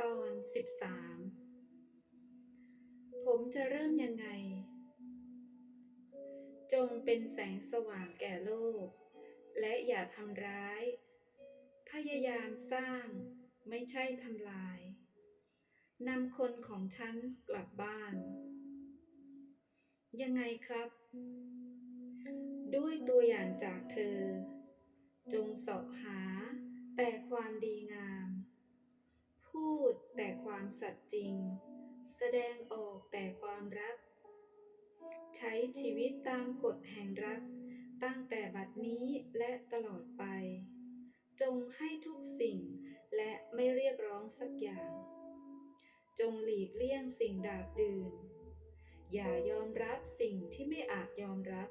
ตอน 13 ผมจะเริ่มยังไง จงเป็นแสงสว่างแก่โลก และอย่าทำร้าย พยายามสร้างไม่ใช่ทำลาย นำคนของฉันกลับบ้าน ยังไงครับ ด้วยตัวอย่างจากเธอ จงเสาะหาแต่ความดีงาม พูดแต่ความสัตย์จริง แสดงออกแต่ความรัก ใช้ชีวิตตามกฎแห่งรัก ตั้งแต่บัดนี้และตลอดไป จงให้ทุกสิ่งและไม่เรียกร้องสักอย่าง จงหลีกเลี่ยงสิ่งดาดดื่น อย่ายอมรับสิ่งที่ไม่อาจยอมรับ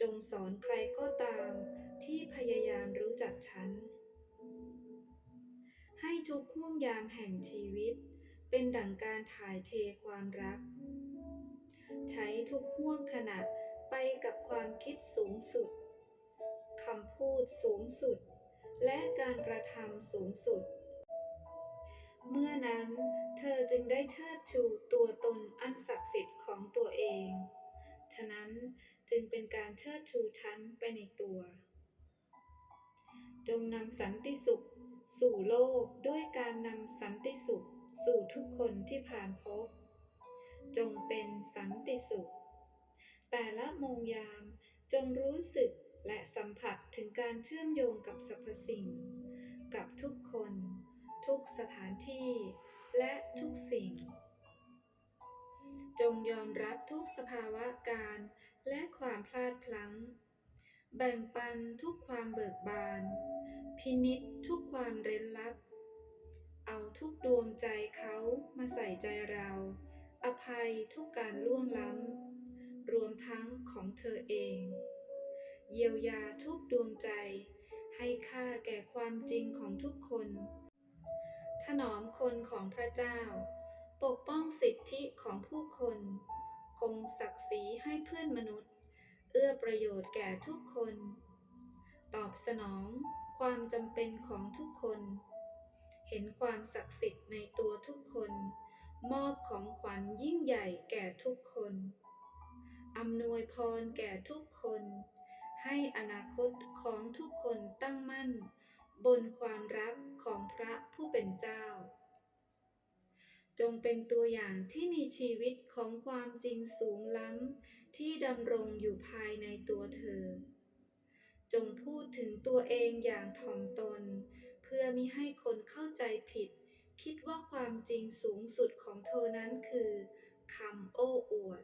จงสอนใครก็ตามที่พยายามรู้จักฉันให้ ทุกห่วงยามแห่งชีวิต เป็นดั่งการถ่ายเทความรัก ใช้ทุกห่วงขณะไปกับความคิดสูงสุดคำพูดสูงสุด และการกระทำสูงสุด เมื่อนั้นเธอจึงได้เชิดชูตัวตนอันศักดิ์สิทธิ์ของตัวเอง ฉะนั้นจึงเป็นการเชิดชูฉันไปในตัว จงนำสันติสุข สู่โลกด้วยการนำสันติสุข สู่ทุกคนที่ผ่านพบ จงเป็นสันติสุข แต่ละมงยามจงรู้สึกและสัมผัสถึงการเชื่อมโยงกับสรรพสิ่ง กับทุกคน ทุกสถานที่ และทุกสิ่ง จงยอมรับทุกสภาวะการและความพลาดพลั้ง แบ่งปันทุกความเบิกบาน พินิจทุกความเร้นลับ เอาทุกดวงใจเขามาใส่ใจเรา อภัยทุกการล่วงล้ำ รวมทั้งของเธอเอง เยียวยาทุกดวงใจ ให้ค่าแก่ความจริงของทุกคน ถนอมคนของพระเจ้า ปกป้องสิทธิของผู้คน คงศักดิ์ศรีให้เพื่อนมนุษย์ เอื้อประโยชน์แก่ทุกคน ตอบสนองความจำเป็นของทุกคน เห็นความศักดิ์สิทธิ์ในตัวทุกคน มอบของขวัญยิ่งใหญ่แก่ทุกคน อำนวยพรแก่ทุกคน ให้อนาคตของทุกคนตั้งมั่น บนความรักของพระผู้เป็นเจ้า จงเป็นตัวอย่างที่มีชีวิตของความจริงสูงล้ำ ที่ดำรงอยู่ภายในตัวเธอ จงพูดถึงตัวเองอย่างถ่อมตน เพื่อมิให้คนเข้าใจผิด คิดว่าความจริงสูงสุดของเธอนั้นคือคำโอ้อวด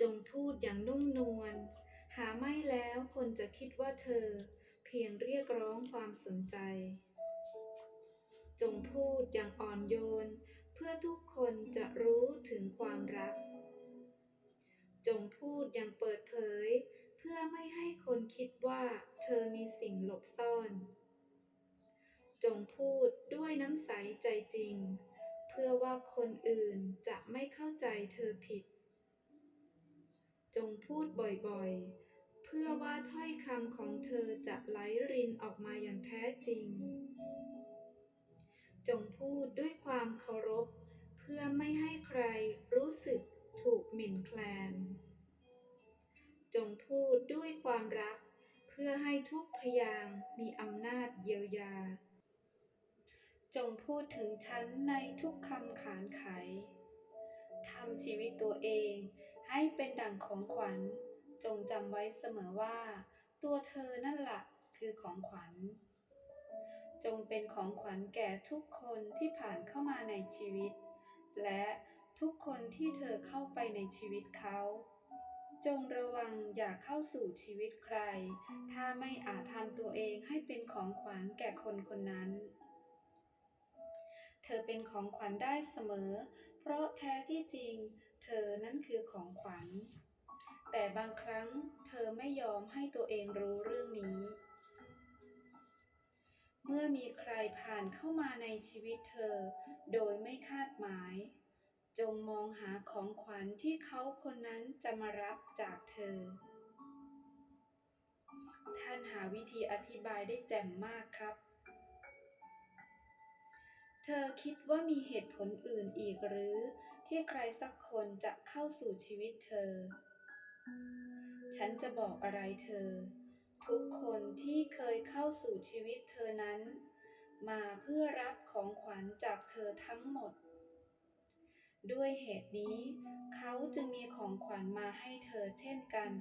จงพูดอย่างนุ่มนวล หาไม่แล้วคนจะคิดว่าเธอ เพียงเรียกร้องความสนใจ จงพูดอย่างอ่อนโยน เพื่อทุกคนจะรู้ถึงความรัก จงพูดอย่างเปิดเผย เพื่อไม่ให้คนคิดว่าเธอมีสิ่งหลบซ่อน จงพูดด้วยน้ำใสใจจริง เพื่อว่าคนอื่นจะไม่เข้าใจเธอผิด จงพูดบ่อยๆ เพื่อว่าถ้อยคำของเธอจะไหลรินออกมาอย่างแท้จริง จงพูดด้วยความเคารพ เพื่อไม่ให้ใครรู้สึกถูกหมิ่นแคลน จงพูดด้วยความรัก เพื่อให้ทุกพยางมีอำนาจเยียวยา จงพูดถึงฉันในทุกคำขานไขทำชีวิตตัวเองให้เป็นดั่งของขวัญ จงจำไว้เสมอว่า ตัวเธอนั่นแหละคือของขวัญ จงเป็นของขวัญแก่ทุกคนที่ผ่านเข้ามาในชีวิต และทุกคนที่เธอเข้าไปในชีวิตเขา จงระวังอย่าเข้าสู่ชีวิตใคร ถ้าไม่อาจทำตัวเองให้เป็นของขวัญแก่คนคนนั้น เธอเป็นของขวัญได้เสมอ เพราะแท้ที่จริง เธอนั้นคือของขวัญ แต่บางครั้งเธอไม่ยอมให้ตัวเองรู้เรื่องนี้ เมื่อมีใครผ่านเข้ามาในชีวิตเธอ โดยไม่คาดหมาย จงมองหาของขวัญที่เขาคนนั้นจะมารับจากเธอ ท่านหาวิธีอธิบายได้แจ่มมากครับ เธอคิดว่ามีเหตุผลอื่นอีกหรือ ที่ใครสักคนจะเข้าสู่ชีวิตเธอ ฉันจะบอกอะไรเธอ ทุกคนที่เคยเข้าสู่ชีวิตเธอนั้น มาเพื่อรับของขวัญจากเธอทั้งหมด ด้วยเหตุนี้ เขาจึงมีของขวัญมาให้เธอเช่นกัน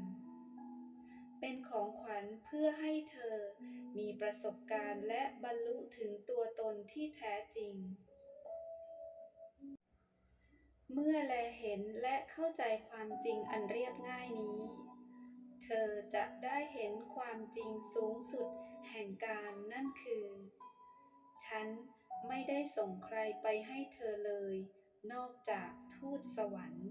เป็นของขวัญเพื่อให้เธอมีประสบการณ์และบรรลุถึงตัวตนที่แท้จริงเมื่อแลเห็นและเข้าใจความจริงอันเรียบง่ายนี้ เธอจะได้เห็นความจริงสูงสุดแห่งการนั่นคือ ฉันไม่ได้ส่งใครไปให้เธอเลย นอกจากทูตสวรรค์